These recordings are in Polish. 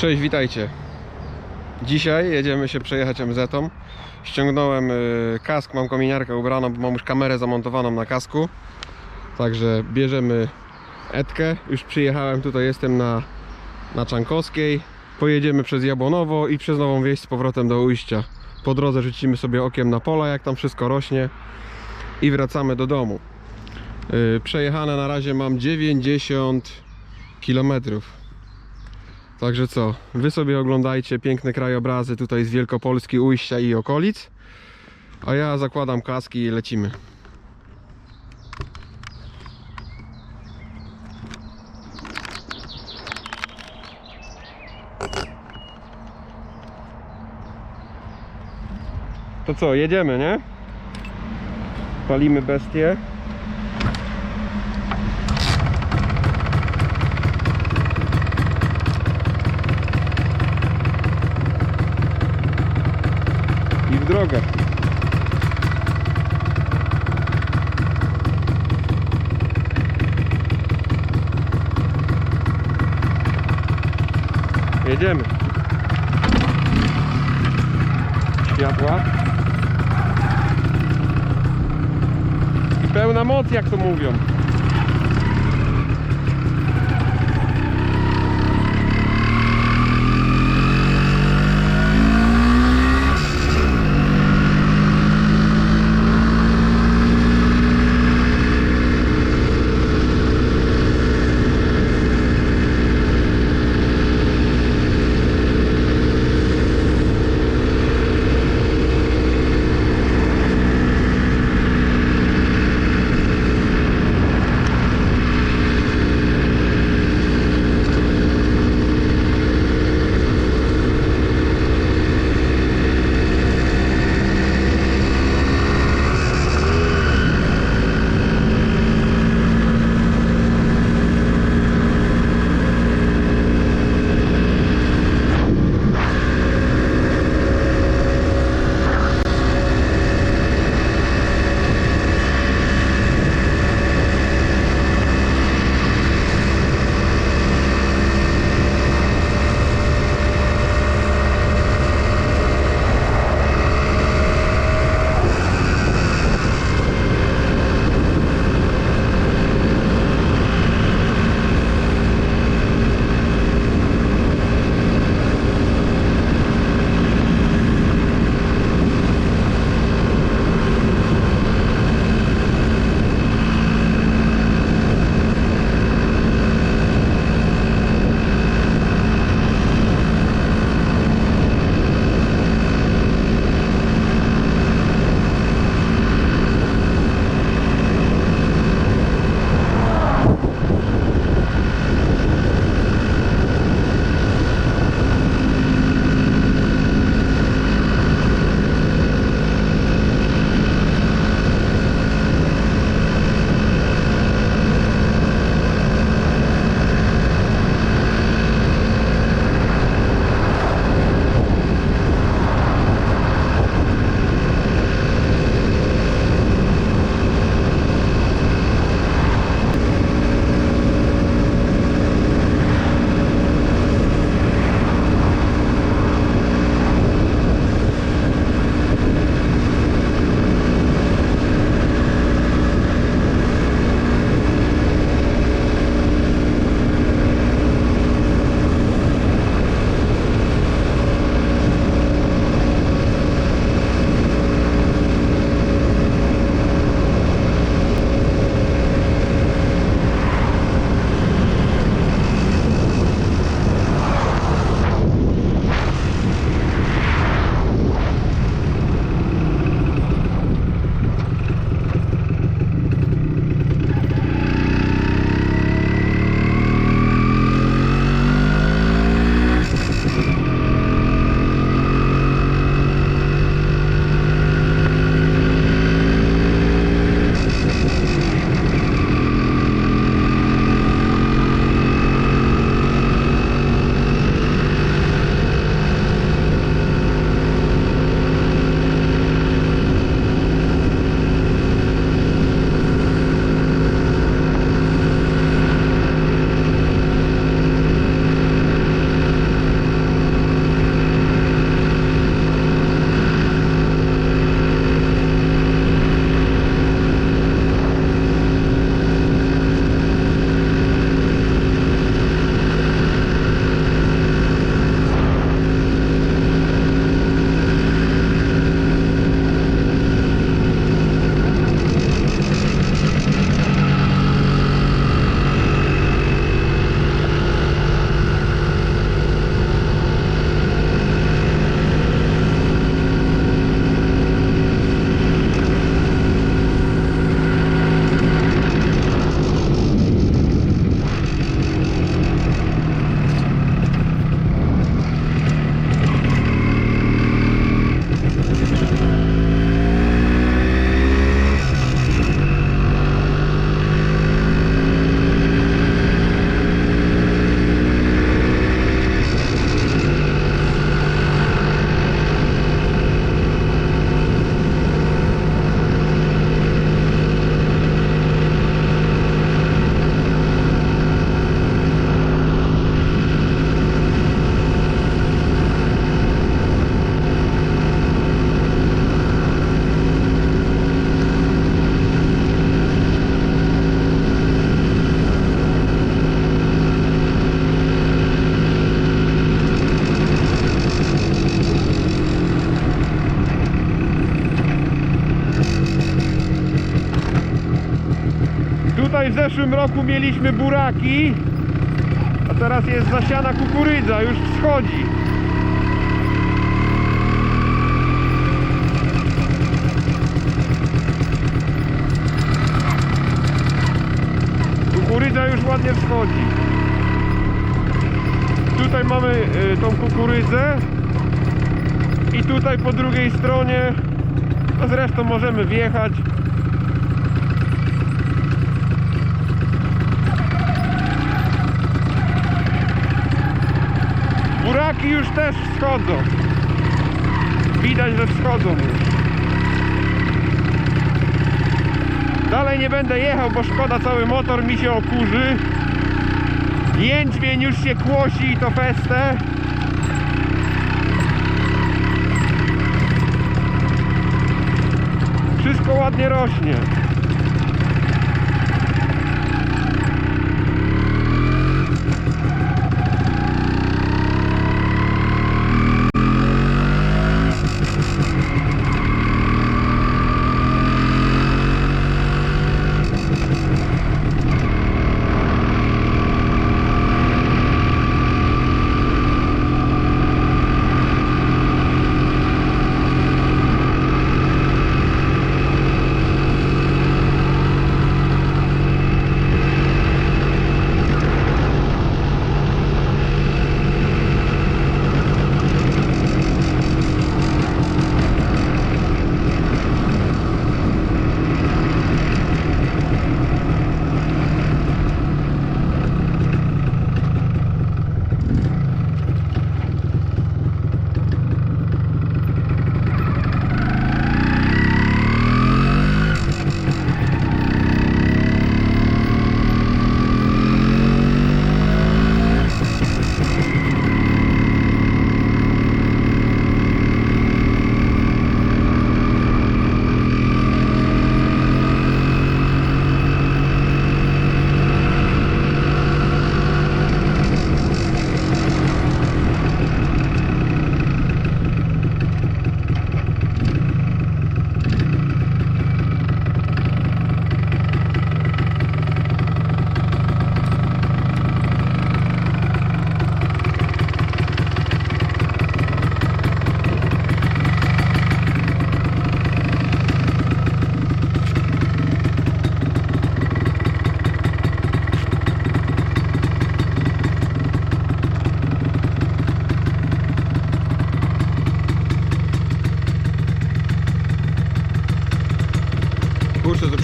Cześć, witajcie. Dzisiaj jedziemy się przejechać MZ-ą. Ściągnąłem y, kask, mam kominiarkę ubraną, bo mam już kamerę zamontowaną na kasku. Także bierzemy Edkę. Już przyjechałem, tutaj jestem na, na Czankowskiej. Pojedziemy przez Jabłonowo i przez Nową Wieś z powrotem do ujścia. Po drodze rzucimy sobie okiem na pola, jak tam wszystko rośnie i wracamy do domu. Y, Przejechane na razie mam 90 kilometrów. Także co, wy sobie oglądajcie piękne krajobrazy tutaj z Wielkopolski, ujścia i okolic. A ja zakładam kaski i lecimy. To co, jedziemy, nie? Palimy bestie. Światła. I pełna moc, jak to mówią. Zeszłym roku mieliśmy buraki, a teraz jest zasiana kukurydza, już wschodzi. Kukurydza już ładnie wschodzi. Tutaj mamy y, tą kukurydzę i tutaj po drugiej stronie, no zresztą możemy wjechać. Buraki już też wschodzą. Widać, że wschodzą już. Dalej nie będę jechał, bo szkoda cały motor mi się okurzy. Jęczmień już się kłosi i to festę. Wszystko ładnie rośnie.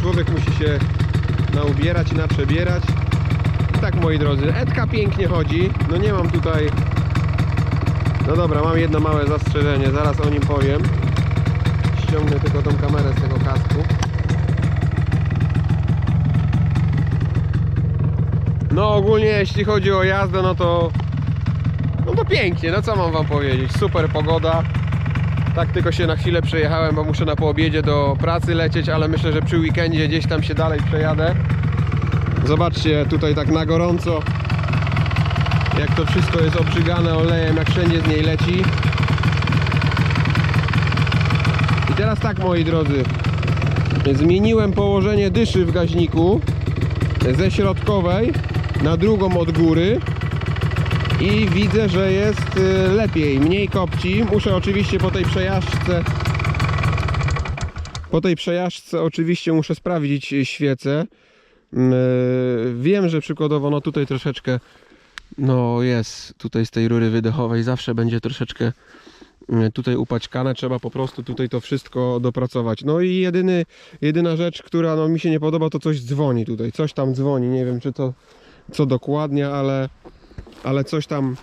Człowiek musi się naubierać i naprzebierać. Tak moi drodzy, Edka pięknie chodzi. No nie mam tutaj... No dobra, mam jedno małe zastrzeżenie, zaraz o nim powiem. Ściągnę tylko tą kamerę z tego kasku. No ogólnie jeśli chodzi o jazdę, no to... No to pięknie, no co mam wam powiedzieć. Super pogoda. Tak tylko się na chwilę przejechałem, bo muszę na poobiedzie do pracy lecieć, ale myślę, że przy weekendzie gdzieś tam się dalej przejadę. Zobaczcie tutaj tak na gorąco, jak to wszystko jest obrzygane olejem, jak wszędzie z niej leci. I teraz tak moi drodzy, zmieniłem położenie dyszy w gaźniku ze środkowej na drugą od góry i widzę, że jest y, lepiej, mniej kopci. Muszę oczywiście po tej przejażdżce po tej przejażdżce oczywiście muszę sprawdzić świecę. Mm, y, Wiem, że przykładowo no tutaj troszeczkę no jest tutaj z tej rury wydechowej zawsze będzie troszeczkę y, tutaj upaćkane, trzeba po prostu tutaj to wszystko dopracować. No i jedyny, jedyna rzecz, która no, mi się nie podoba to coś dzwoni tutaj, coś tam dzwoni, nie wiem czy to co dokładnie, ale ale coś tam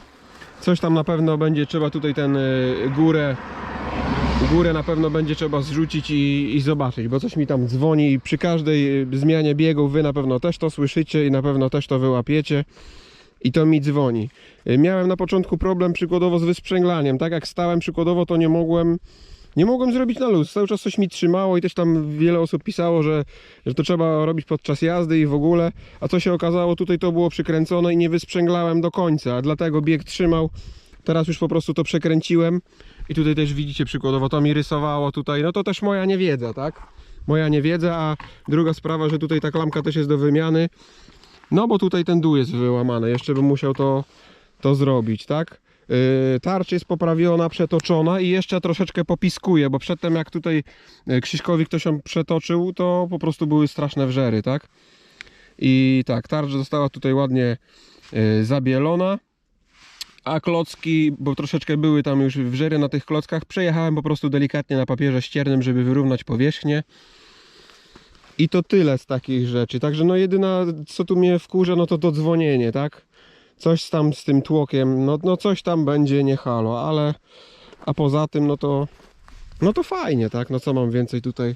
coś tam na pewno będzie trzeba tutaj ten y, górę górę na pewno będzie trzeba zrzucić i, i zobaczyć, bo coś mi tam dzwoni i przy każdej y, zmianie biegów wy na pewno też to słyszycie i na pewno też to wyłapiecie i to mi dzwoni. Y, Miałem na początku problem przykładowo z wysprzęglaniem, tak jak stałem przykładowo to nie mogłem nie mogłem zrobić na luz, cały czas coś mi trzymało i też tam wiele osób pisało, że, że to trzeba robić podczas jazdy i w ogóle, a co się okazało, tutaj to było przykręcone i nie wysprzęglałem do końca, dlatego bieg trzymał, teraz już po prostu to przekręciłem. I tutaj też widzicie przykładowo to mi rysowało tutaj, no to też moja niewiedza, tak? moja niewiedza, a druga sprawa, że tutaj ta klamka też jest do wymiany. No bo tutaj ten dół jest wyłamany, jeszcze bym musiał to, to zrobić, tak? Yy, tarcz jest poprawiona, przetoczona i jeszcze troszeczkę popiskuje, bo przedtem jak tutaj yy, Krzyśkowi ktoś ją przetoczył, to po prostu były straszne wrzery, tak? I tak, tarcz została tutaj ładnie yy, zabielona, a klocki, bo troszeczkę były tam już wrzery na tych klockach, przejechałem po prostu delikatnie na papierze ściernym, żeby wyrównać powierzchnię. I to tyle z takich rzeczy. Także no jedyna co tu mnie wkurza, no to to dzwonienie, tak? Coś tam z tym tłokiem, no, no coś tam będzie, nie halo, ale a poza tym no to no to fajnie, tak? No co mam więcej tutaj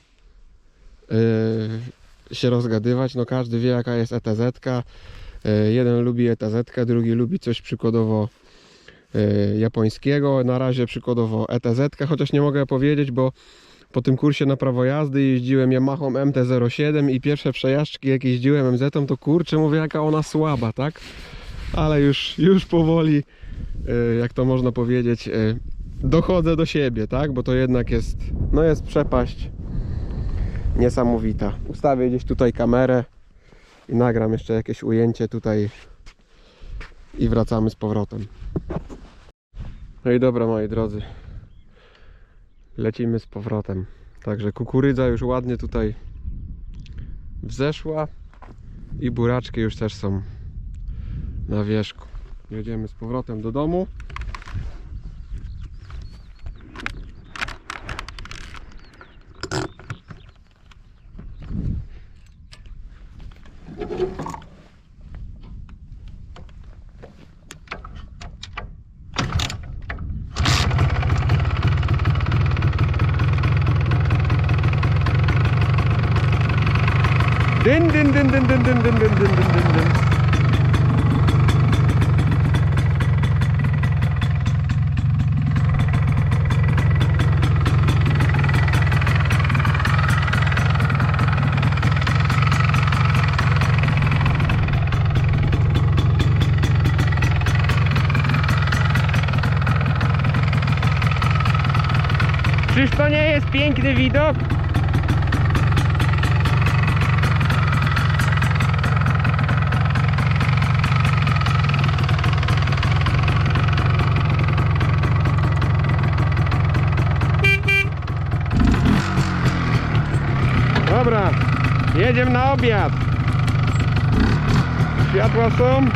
yy, się rozgadywać? No każdy wie jaka jest ETZ. Yy, jeden lubi ETZ, drugi lubi coś przykładowo yy, japońskiego. Na razie przykładowo ETZ, chociaż nie mogę powiedzieć, bo po tym kursie na prawo jazdy jeździłem Yamahą MT-07 i pierwsze przejażdżki jak jeździłem MZ, to kurczę mówię jaka ona słaba, tak? Ale już, już powoli, y, jak to można powiedzieć, y, dochodzę do siebie, tak? Bo to jednak jest, no jest przepaść niesamowita. Ustawię gdzieś tutaj kamerę i nagram jeszcze jakieś ujęcie tutaj i wracamy z powrotem. No i dobra moi drodzy, lecimy z powrotem. Także kukurydza już ładnie tutaj wzeszła i buraczki już też są na wierzchu. Jedziemy z powrotem do domu. Dyn, dyn, dyn, dyn, dyn, dyn, dyn, dyn, dyn, dyn, dyn, Czyż to nie jest piękny widok? Dobra, jedziemy na obiad. Światła są.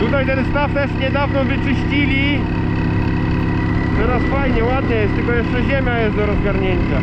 Tutaj ten staw niedawno wyczyścili. Teraz fajnie, ładnie jest, tylko jeszcze ziemia jest do rozgarnięcia.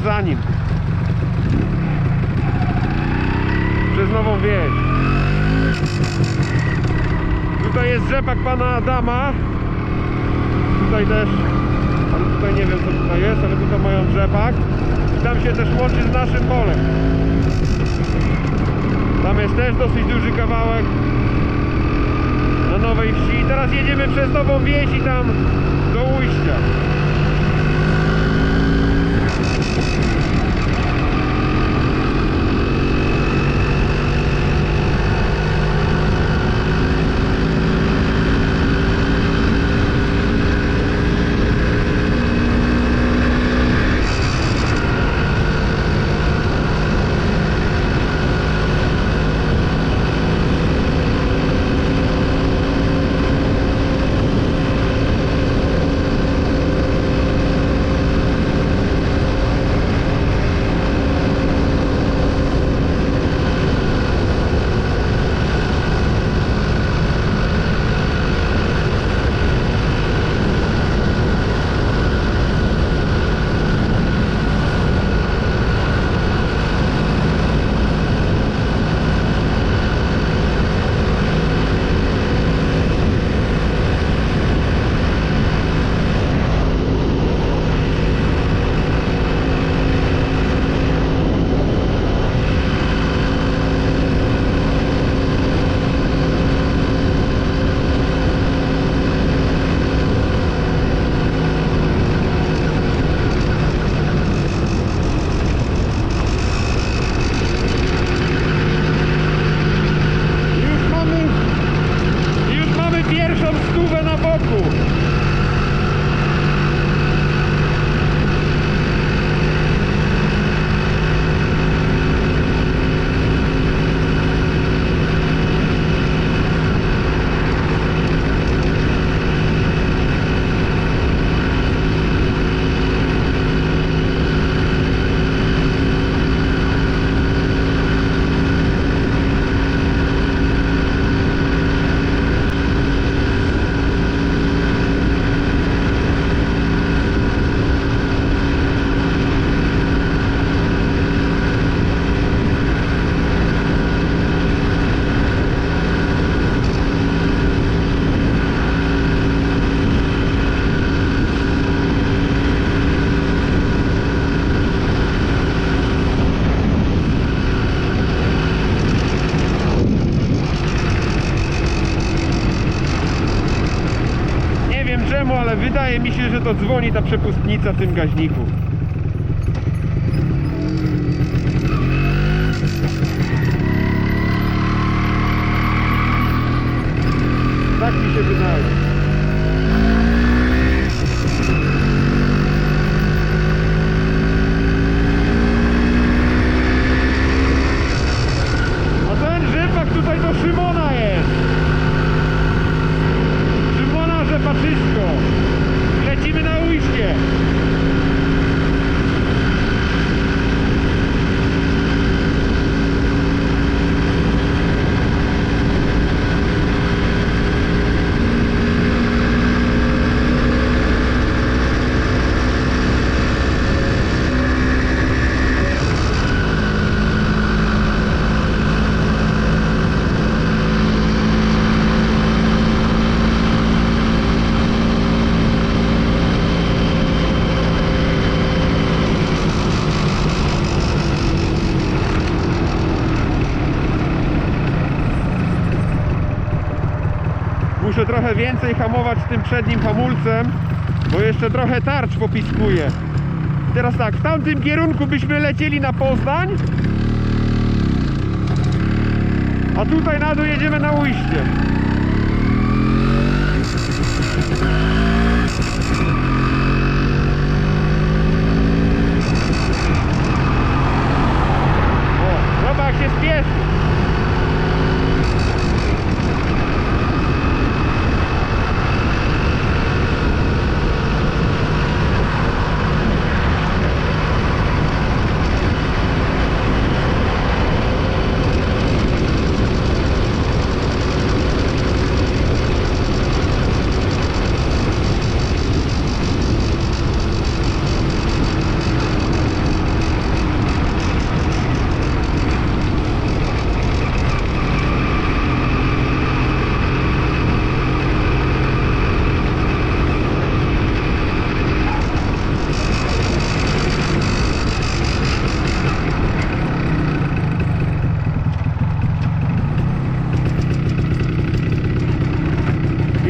Za nim. Przez Nową Wieś. Tutaj jest rzepak pana Adama. Tutaj też, ale tutaj nie wiem co tutaj jest, ale tutaj mają rzepak. I tam się też łączy z naszym polem. Tam jest też dosyć duży kawałek na Nowej Wsi. I teraz jedziemy przez Nową Wieś i tam do ujścia. To dzwoni ta przepustnica w tym gaźniku. Tak mi się wydaje. A ten rzepak tutaj do Szymona jest. Szymona rzepaczysko. Lecimy na ujście. Muszę trochę więcej hamować tym przednim hamulcem, bo jeszcze trochę tarcz popiskuje. Teraz tak, w tamtym kierunku byśmy lecieli na Poznań, a tutaj na dół jedziemy na ujście. O, zobacz jak się spieszy.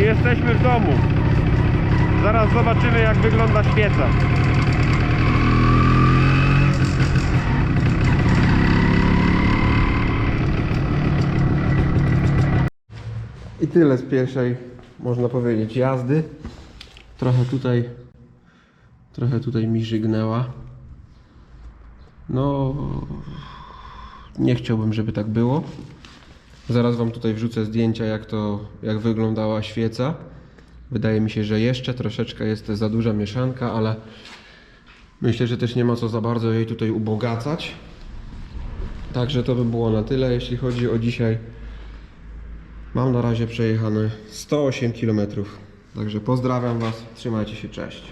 I w domu. Zaraz zobaczymy jak wygląda świeca. I tyle z pierwszej, można powiedzieć, jazdy. Trochę tutaj, trochę tutaj mi żygnęła. No, nie chciałbym, żeby tak było. Zaraz Wam tutaj wrzucę zdjęcia, jak to, jak wyglądała świeca. Wydaje mi się, że jeszcze troszeczkę jest za duża mieszanka, ale myślę, że też nie ma co za bardzo jej tutaj ubogacać. Także to by było na tyle, jeśli chodzi o dzisiaj. Mam na razie przejechane 108 km. Także pozdrawiam Was, trzymajcie się, cześć.